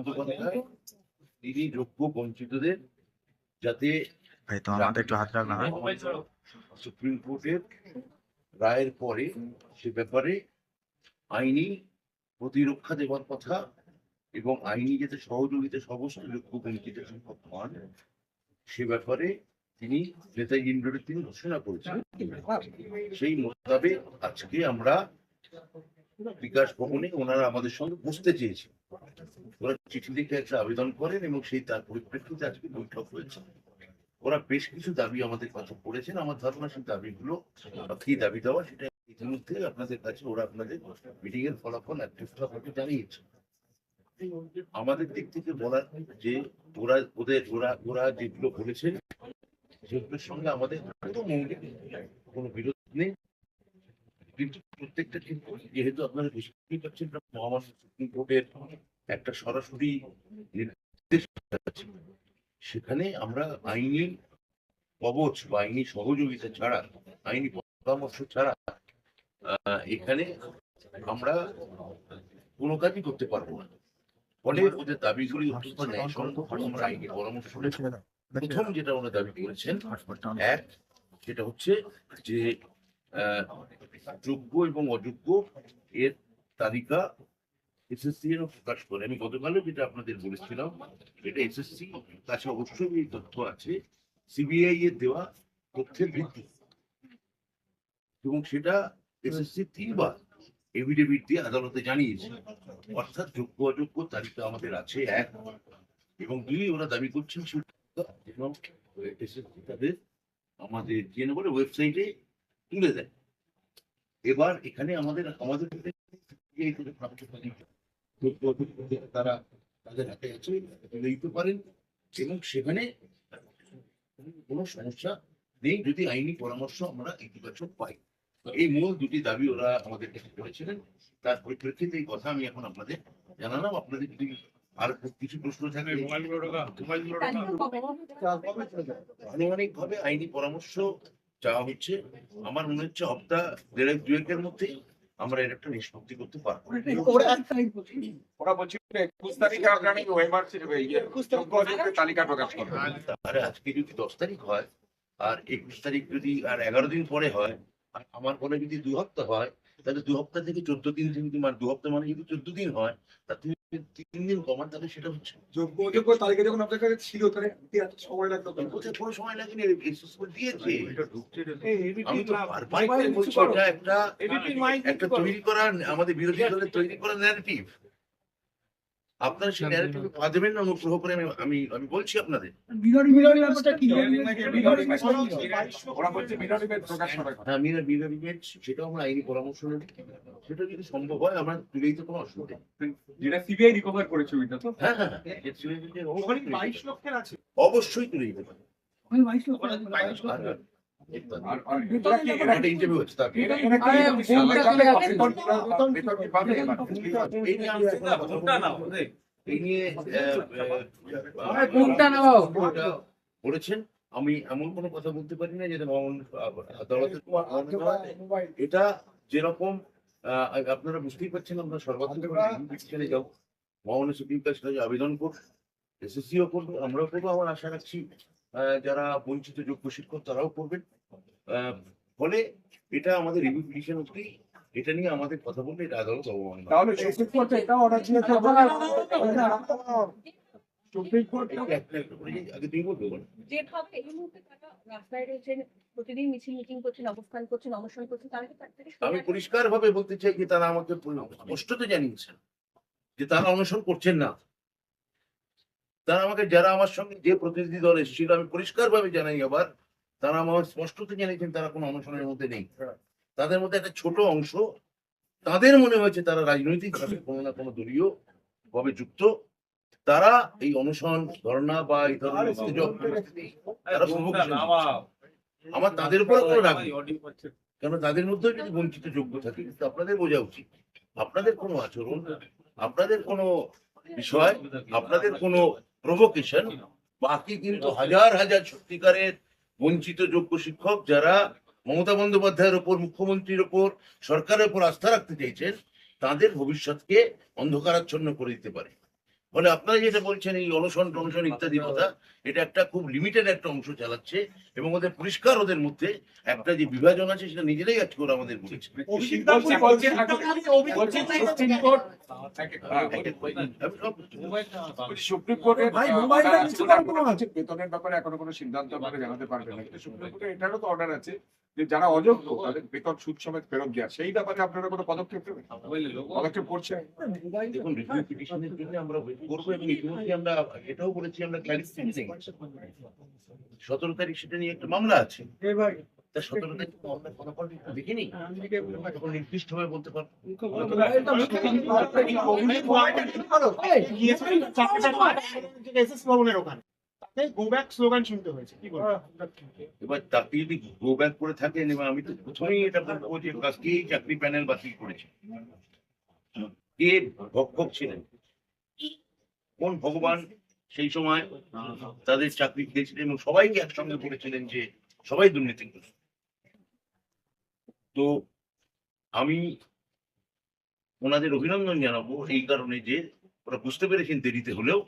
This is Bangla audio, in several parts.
বন্দ্যোপাধ্যায় তিনি যোগ্য বঞ্চিতদের যাতে ভাই তো আমাদের একটু হাত? সুপ্রিম কোর্টের রায়ের পরে সে ব্যাপারে আইনি প্রতিরক্ষা দেওয়ার কথা এবং আইনি যাতে সহযোগিতা সমস্ত যোগ্য বঞ্চিত সংখ্যক পান সে ব্যাপারে তিনি নেতাজি ইন্দ্রের তিনি ঘোষণা করেছেন সেই মোতাবেক আজকে আমরা বিকাশ ভবনে ওনারা আমাদের সঙ্গে বসতে চেয়েছেন। ওরা চিঠি লিখে একটা আবেদন করেন এবং সেই তার পরিপ্রেক্ষিতে আজকে বৈঠক হয়েছে। ওরা বেশ কিছু দাবি আমাদের কাছে করেছেন। আমার ধারণা সেই দাবিগুলো, কি দাবি দেওয়া সেটা ইতিমধ্যে আপনাদের কাছে ওরা আপনাদের মিটিং এর ফলাফল একটা জানিয়েছে। আমাদের দিক থেকে বলার যে ওরা, ওদের, ওরা ওরা যেগুলো বলেছেন, সেগুলোর সঙ্গে আমাদের কোনো বিরোধ নেই। কিন্তু প্রত্যেকটা কিন্তু যেহেতু আপনারা বুঝতেই পারছেন মহামান্য সুপ্রিম কোর্টের একটা সরাসরি নির্দেশ সেখানে আমরা আইনি কবচ বা আইনি সহযোগিতা ছাড়া আইনি পরামর্শ ছাড়া এখানে আমরা কোনো কাজই করতে পারব না। ফলে ওদের দাবিগুলি আমরা আইনি পরামর্শ প্রথম যেটা ওনার দাবি করেছেন এক সেটা হচ্ছে যে যোগ্য এবং অযোগ্য এর তালিকা এসএসসি এর প্রকাশ করে। আমি গতকালও যেটা আপনাদের বলেছিলাম, এটা এসএসসি কাছে অবশ্যই এই তথ্য আছে। সিবিআই এর দেওয়া তথ্যের ভিত্তি। এবং সেটা এসএসসি তিনবার এভিডেভিট দিয়ে আদালতে জানিয়েছে। অর্থাৎ যোগ্য, অযোগ্য তালিকা আমাদের আছে এক। এবং দুই ওরা দাবি করছেন সেটা যেন তাদের আমাদের নম্বরে ওয়েবসাইটে তুলে দেয়। এবার এখানে আমাদের আমাদের তারা তাদের হাতে আছে তুলে দিতে পারেন এবং সেখানে কোনো সমস্যা নেই যদি আইনি পরামর্শ আমরা ইতিবাচক পাই। এই মূল দুটি দাবি ওরা আমাদের কাছে করেছিলেন। তার পরিপ্রেক্ষিতে এই কথা আমি এখন আপনাদের জানালাম। আপনাদের যদি আর কিছু প্রশ্ন থাকে আনুমানিক ভাবে আইনি পরামর্শ চাওয়া হচ্ছে আমার মনে হচ্ছে হপ্তাহ দেড়েক দুয়েকের মধ্যেই আমরা এর একটা নিষ্পত্তি করতে পারব। ওরা বলছিল একুশ তারিখে ওয়েমার তালিকা প্রকাশ করবে। তাহলে আজকে যদি দশ তারিখ হয় আর একুশ তারিখ যদি আর এগারো দিন পরে হয় আর আমার পরে যদি দু হপ্তাহ হয় তাহলে দু হপ্তাহ থেকে চোদ্দ দিন যদি মানে দু হপ্তাহ মানে যদি চোদ্দ দিন হয় তা তুমি তিন দিন কমার তাহলে সেটা হচ্ছে যোগ্য যোগ্য তালিকা যখন আপনার কাছে ছিল তাহলে এত সময় লাগতো কেন? কোনো সময় লাগেনি? দিয়েছে। আমি তো। এটা একটা একটা তৈরি করা আমাদের বিরোধী দলের তৈরি করা ন্যারেটিভ আপনারা সেই ন্যারেটিভ পা দেবেন না অনুগ্রহ করে আমি আমি আমি বলছি আপনাদের। বিরোধী ব্যাপারটা কি? ওরা বলছে প্রকাশ করার কথা। হ্যাঁ সেটাও আমরা আইনি পরামর্শ নেব। সেটা যদি সম্ভব হয় আমরা তুলে দিতে কোনো অসুবিধা নেই। যেটা সিবিআই রিকভার করেছে ওইটা তো। হ্যাঁ হ্যাঁ হ্যাঁ, তুলে দিতে বাইশ লক্ষের আছে। অবশ্যই তুলে দিতে পারি। ওই বাইশ লক্ষ বলেছেন আমি এমন কোনো কথা বলতে পারি না যেটা এটা যেরকম আহ, আপনারা বুঝতেই পারছেন আমরা ডিসিশনে যাব মহামান্য সুপ্রিম যে আবেদন করব এসএসসিও করবে আমরাও করব আমার আশা রাখছি যারা বঞ্চিত যোগ্য শিক্ষক তারাও করবেন আহ, ফলে এটা আমাদের রিভিউ পিটিশন অব্দি এটা নিয়ে আমাদের কথা বললে এটা আদালত অবমাননা তাহলে সুপ্রিম কোর্টে এটা অর্ডার ছিল সুপ্রিম কোর্ট এটা একটা একটা করে আগে তুমি বলবে বলো। যেভাবে এই মুহূর্তে তারা রাস্তায় রয়েছেন প্রতিদিন মিছিল মিটিং করছেন অবস্থান করছেন অনশন করছেন তারা আমি আসেন? পরিষ্কার ভাবে বলতে চাই যে তারা আমাকে স্পষ্টত জানিয়েছেন যে তারা অনশন করছেন না তারা আমাকে যারা আমার সঙ্গে যে প্রতিনিধি দল এসেছিল আমি পরিষ্কার ভাবে জানাই আবার তারা আমার স্পষ্টত জানিয়েছেন তারা কোনো অনশনের মধ্যে নেই। তাদের মধ্যে একটা ছোট অংশ তাদের মনে হয়েছে তারা রাজনৈতিক ভাবে কোনো না কোনো দলীয় ভাবে যুক্ত। তারা এই অনশন ধর্ণা বা এই ধরনের। আমার তাদের উপর কোনো রাগ। কেন? তাদের মধ্যেও যদি বঞ্চিত যোগ্য থাকে কিন্তু আপনাদের বোঝা উচিত। আপনাদের কোনো আচরণ আপনাদের কোনো বিষয় আপনাদের কোনো প্রভোকেশন বাকি কিন্তু হাজার হাজার সত্যিকারের বঞ্চিত যোগ্য শিক্ষক যারা মমতা বন্দ্যোপাধ্যায়ের ওপর মুখ্যমন্ত্রীর ওপর সরকারের ওপর আস্থা রাখতে চাইছেন তাদের ভবিষ্যৎকে অন্ধকারাচ্ছন্ন করে দিতে পারে। মানে আপনারা যেটা বলছেন এই অনশন টনশন ইত্যাদি কথা এটা একটা খুব লিমিটেড একটা অংশ চালাচ্ছে এবং ওদের পরিষ্কার ওদের মধ্যে একটা যে বিভাজন আছে সেটা নিজেরাই আজকে ওরা আমাদের বলেছে বলছি, বলছি, সুপ্রিম কোর্ট। কোর্টের। হচ্ছে বেতনের ব্যাপারে এখনও কোনো সিদ্ধান্ত জানাতে পারবে না। সুপ্রিম কোর্টের এটারও তো অর্ডার আছে। যে যারা অযোগ্য তাদের বেতন সুদ সমেত ফেরত দেওয়া সেই ব্যাপারে আপনারা কোনো পদক্ষেপ নেবেন? পদক্ষেপ করছে দেখুন রিভিউ জন্য আমরা ওয়েট করব এবং ইতিমধ্যে আমরা এটাও বলেছি আমরা ক্লারিফিকেশন সতেরো তারিখ সেটা নিয়ে একটা মামলা আছে। তা সতেরো তারিখ মামলা ফলাফল একটু দেখিনি তখন নির্দিষ্ট ভাবে বলতে পারব ওখানে। গো ব্যাক স্লোগান শুনতে হয়েছে। কি বলব? এবার তাকে যদি গো ব্যাক করে থাকেন এবং আমি তো প্রথমেই এটা বলব যে কে চাকরি প্যানেল বাতিল করেছে। কে ভক্ষক ছিলেন? কোন ভগবান সেই সময় তাদের চাকরি খেয়েছিলেন এবং সবাইকে একসঙ্গে বলেছিলেন যে সবাই দুর্নীতিগ্রস্ত তো আমি ওনাদের অভিনন্দন জানাব এই কারণে যে ওরা বুঝতে পেরেছেন দেরিতে হলেও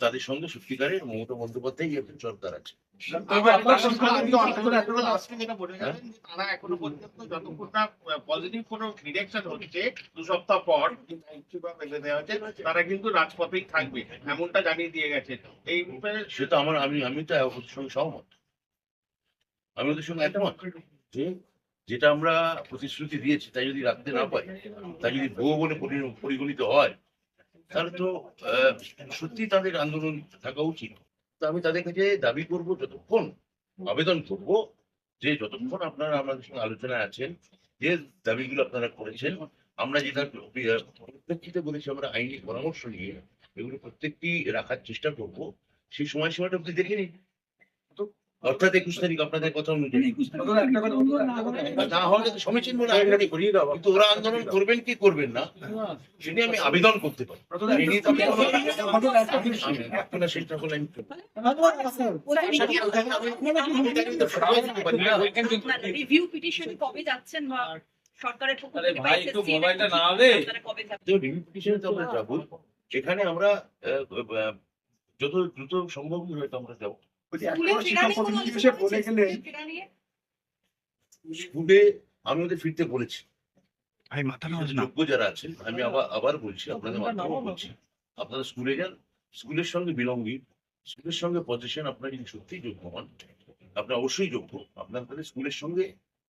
তাদের সঙ্গে সত্যিকারের মমতা বন্দ্যোপাধ্যায় সরকার আছে। তারা এখনও পর্যন্ত যতক্ষণ না পজিটিভ কোনো ডিরেকশন হচ্ছে দু সপ্তাহ পর তারা কিন্তু রাজপথেই থাকবে এমনটা জানিয়ে দিয়ে গেছে। এই সেটা আমার আমি আমি তো ওদের সঙ্গে সহমত। আমি ওদের সঙ্গে একমত যে যেটা আমরা প্রতিশ্রুতি দিয়েছি তাই যদি রাখতে না পাই তাই যদি ভুয়ো বলে পরি- পরিগণিত হয় তাহলে তো সত্যি তাদের আন্দোলন থাকা উচিত। তো আমি তাদের কাছে দাবি করব যতক্ষণ, আবেদন করব যে যতক্ষণ আপনারা আমাদের সঙ্গে আলোচনায় আছেন, যে দাবিগুলো আপনারা করেছেন, আমরা যেটা প্রত্যেকটিতে বলেছি, আমরা আইনি পরামর্শ নিয়ে এগুলো প্রত্যেকটি রাখার চেষ্টা করব। সেই সময়সীমাটা আপনি দেখে নিন। অর্থাৎ একুশ তারিখ আপনাদের কথা অনুযায়ী। না হলে সমীচীন বলে আইনটা করিয়ে দেওয়া কিন্তু ওরা আন্দোলন করবেন কি করবেন না সেটি আমি আবেদন করতে পারি। রিভিউ পিটিশন কবে যাচ্ছেন বা সরকারের পক্ষ থেকে ভাই, বা একটু SSC এর মোবাইলটা পক্ষ নাড়া থেকে দে। আপনারা কবে যাবেন? তো রিভিউ পিটিশনে তো আমরা যাব। সেখানে আমরা আহ, আহ, যত দ্রুত সম্ভব হয়তো আমরা যাব। স্কুলে ফেরা নিয়ে কোনো প্রতিনিধি এসে বলে গেলেন। হচ্ছে? ফেরা নিয়ে? স্কুলে আমি ওদের ফিরতে বলেছি। ভাই মাথা যোগ্য যারা আছেন আমি আবার আবার বলছি আপনাদের মাধ্যমে বলছি আপনারা স্কুলে যান। স্কুলের সঙ্গে বিলঙ্গি স্কুলের সঙ্গে পজিশন আপনারা যদি সত্যিই যোগ্য হন আপনার অবশ্যই যোগ্য। আপনার তাহলে স্কুলের সঙ্গে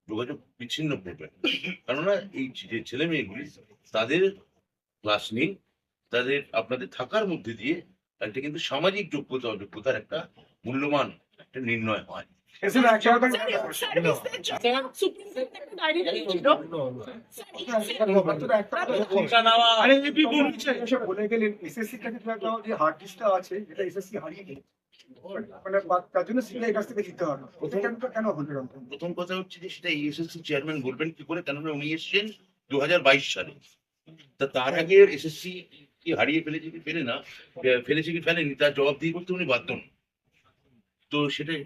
যোগাযোগ বিচ্ছিন্ন করবেন। কেননা এই যে ছেলে মেয়েগুলি তাদের ক্লাস নিন তাদের আপনাদের থাকার মধ্যে দিয়ে একটা কিন্তু সামাজিক যোগ্যতা অযোগ্যতার একটা মূল্যমান একটা নির্ণয় হয়। আছে যেটা এসএসসি হারিয়ে গেছে। মানে প্রথম কথা হচ্ছে যে সেটা এসএসসি চেয়ারম্যান বলবেন কি করে? কেননা উনি এসছেন দু হাজার বাইশ সালে। তা তার আগে এসএসসি কি হারিয়ে ফেলেছে কি ফেলে না ফেলেছে কি ফেলেনি তার জবাব দিয়ে করতে উনি বাধ্য নন। তো সেটাই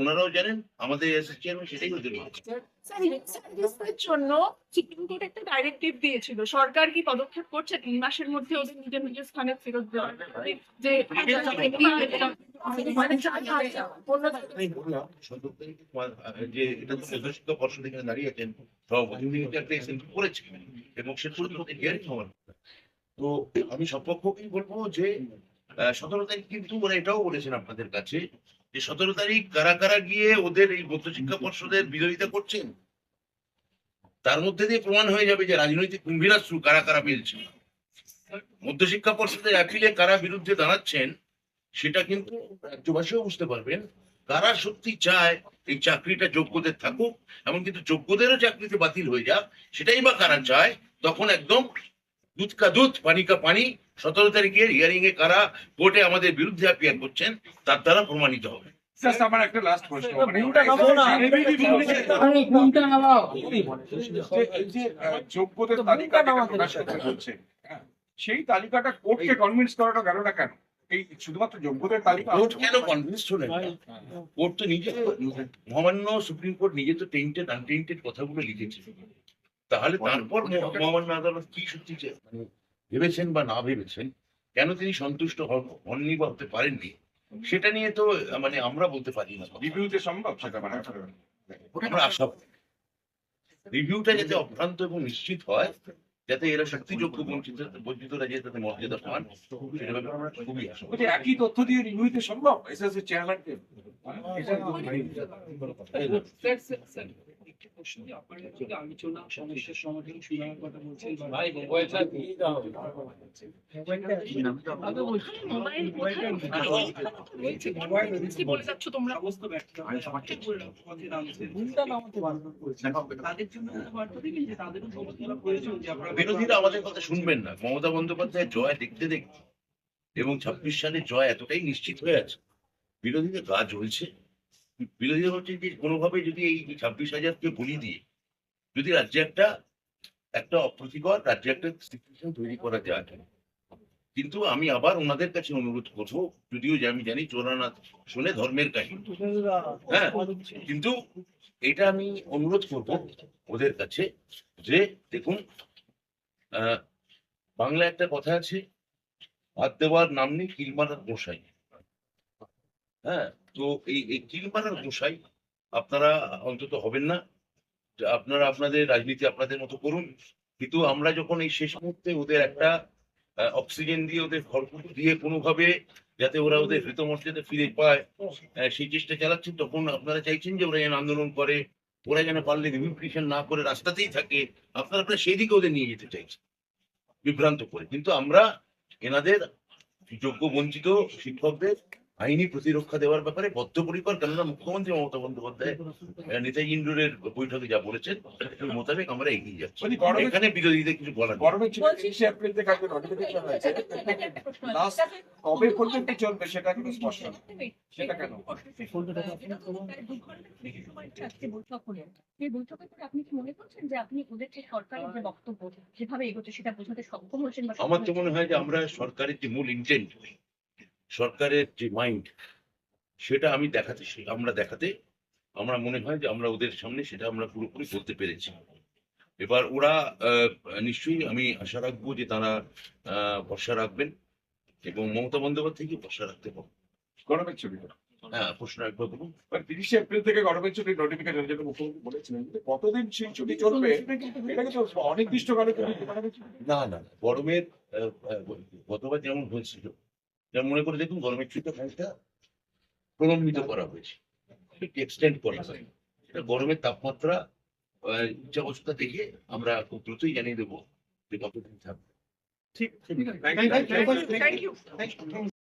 ওনারাও জানেন আমাদের চেয়ারম্যান সেটাই ওদের মানছে। জন্য সুপ্রিম কোর্ট একটা ডাইরেক্টিভ দিয়েছিল। সরকার কি পদক্ষেপ করছে? তিন মাসের মধ্যে ওদের নিজের নিজের স্থানে ফেরত দেওয়া যে এটা তো মধ্যশিক্ষা পর্ষদ এখানে দাঁড়িয়ে আছেন সভাপতি একটা এসএনপি করেছেন এবং হিয়ারিং হওয়ার তো আমি সপক্ষকেই বলব যে সতেরো তারিখ কিন্তু ওরা এটাও বলেছেন আপনাদের কাছে যে সতেরো তারিখ কারা কারা গিয়ে ওদের এই মধ্যশিক্ষা পর্ষদের বিরোধিতা করছেন, তার মধ্যে দিয়ে প্রমাণ হয়ে যাবে যে রাজনৈতিক কুম্ভীরাশ্রু কারা কারা পেলছে মধ্যশিক্ষা পর্ষদের অ্যাপিলে কারা বিরুদ্ধে দাঁড়াচ্ছেন, সেটা কিন্তু রাজ্যবাসীও বুঝতে পারবেন। কারা সত্যি চায় এই চাকরিটা যোগ্যদের থাকুক এমন কিন্তু যোগ্যদেরও চাকরিতে বাতিল হয়ে যাক, সেটাই বা কারা চায়, তখন একদম দুধ কা দুধ, পানি কা পানি সতেরো তারিখের হিয়ারিং এ কারা কোর্টে আমাদের বিরুদ্ধে অ্যাপিয়ার করছেন তার দ্বারা প্রমাণিত হবে। মানে হ্যাঁ, সেই তালিকাটা কোর্টকে কনভিন্স করাটা গেল না কেন? এই শুধুমাত্র যোগ্যদের তালিকা কোর্ট কেন কনভিন্স শোনেন কোর্ট তো নিজে মহামান্য সুপ্রিম কোর্ট নিজে তো টেন্টেড আনটেন্টেড কথাগুলো লিখেছে। তাহলে তারপর মহামান্য আদালত কি সত্যি মানে ভেবেছেন বা না ভেবেছেন কেন তিনি সন্তুষ্ট হননি বা হতে পারেননি সেটা নিয়ে তো মানে আমরা বলতে পারি না। রিভিউতে সম্ভব সেটা মানে আমরা আশা রিভিউটা যাতে অভ্রান্ত এবং নিশ্চিত হয় যাতে এরা শক্তিযোগ্য বঞ্চিত বঞ্চিতরা যে তাদের মর্যাদা পান খুবই আশা একই তথ্য দিয়ে রিভিউতে সম্ভব? এসএসসি চেয়ারম্যানকে আলোচনা সমস্যার সমাধান শোনার কথা বলছেন ভাই মোবাইলটা দিয়ে দাও। বিরোধীরা আমাদের কথা শুনবেন না। মমতা বন্দ্যোপাধ্যায় জয় দেখতে দেখতে এবং ছাব্বিশ সালে জয় এতটাই নিশ্চিত হয়ে আছে। বিরোধীদের গা জ্বলছে। বিরোধীরা হচ্ছে যে কোনোভাবে যদি এই ছাব্বিশ হাজারকে বলি দিয়ে যদি রাজ্যে একটা একটা অপ্রীতিকর রাজ্যে একটা সিচুয়েশন তৈরি করা যায়। কিন্তু আমি আবার ওনাদের কাছে অনুরোধ করব, যদিও যে আমি জানি চোরানাথ শুনে ধর্মের কাহিনী। হ্যাঁ কিন্তু এটা আমি অনুরোধ করব ওদের কাছে যে দেখুন বাংলা একটা কথা আছে ভাত দেওয়ার নাম নেই কিল মারার গোসাই হ্যাঁ তো এই এই কিল মারার গোসাই আপনারা অন্তত হবেন না। আপনারা আপনাদের রাজনীতি আপনাদের মতো করুন। কিন্তু আমরা যখন এই শেষ মুহূর্তে ওদের একটা অক্সিজেন দিয়ে ওদের খড়কুটো দিয়ে কোনোভাবে যাতে ওরা ওদের হৃতমর্যাদা ফিরে পায় সেই চেষ্টা চালাচ্ছেন, তখন আপনারা চাইছেন যে ওরা যেন আন্দোলন করে, ওরা যেন পারলে রিভিউফিকেশন না করে রাস্তাতেই থাকে। আপনারা আপনারা সেই দিকে ওদের নিয়ে যেতে চাইছেন, বিভ্রান্ত করে। কিন্তু আমরা এনাদের যোগ্য, বঞ্চিত শিক্ষকদের আইনি প্রতিরক্ষা দেওয়ার ব্যাপারে বদ্ধপরিকর কেননা মুখ্যমন্ত্রী মমতা বন্দ্যোপাধ্যায় নেতাজি ইন্দ্রের বৈঠকে যা বলেছেন মোতাবেক আমরা এগিয়ে যাচ্ছি। এখানে বিরোধীদের কিছু বলার কবে পর্যন্ত চলবে সেটা কিন্তু স্পষ্ট সেটা কেন? বৈঠকের পরে আপনি কি মনে করছেন যে আপনি ওদের যে সরকারের যে বক্তব্য যেভাবে এগোচ্ছে সেটা বোঝাতে সক্ষম হয়েছেন আমার তো মনে হয় যে আমরা সরকারের যে মূল ইন্টেন্ট সরকারের যে মাইন্ড সেটা আমি দেখাতে আমরা দেখাতে আমরা মনে হয় যে আমরা ওদের সামনে সেটা আমরা পুরোপুরি বলতে পেরেছি। এবার ওরা নিশ্চয়ই আমি আশা রাখব যে তারা ভরসা রাখবেন এবং মমতা বন্দ্যোপাধ্যায় বন্দ্যোপাধ্যায়কে ভরসা রাখতে পারব গরমের ছুটি হ্যাঁ প্রশ্ন একবার বলুন। তিরিশে এপ্রিল থেকে গরমের ছুটির নোটিফিকেশন যেটা মুখ্যমন্ত্রী বলেছিলেন কতদিন সেই ছুটি চলবে। না না না, গরমের গতবার যেমন হয়েছিল যেমন মনে করে দেখুন গরমের ছুটিটা খানিকটা প্রলম্বিত করা হয়েছে। এক্সটেন্ড করা হয়। এটা গরমের তাপমাত্রা আহ, যা অবস্থা দেখে আমরা খুব দ্রুতই জানিয়ে দেবো যে কতদিন থাকবে। ঠিক থ্যাংক ইউ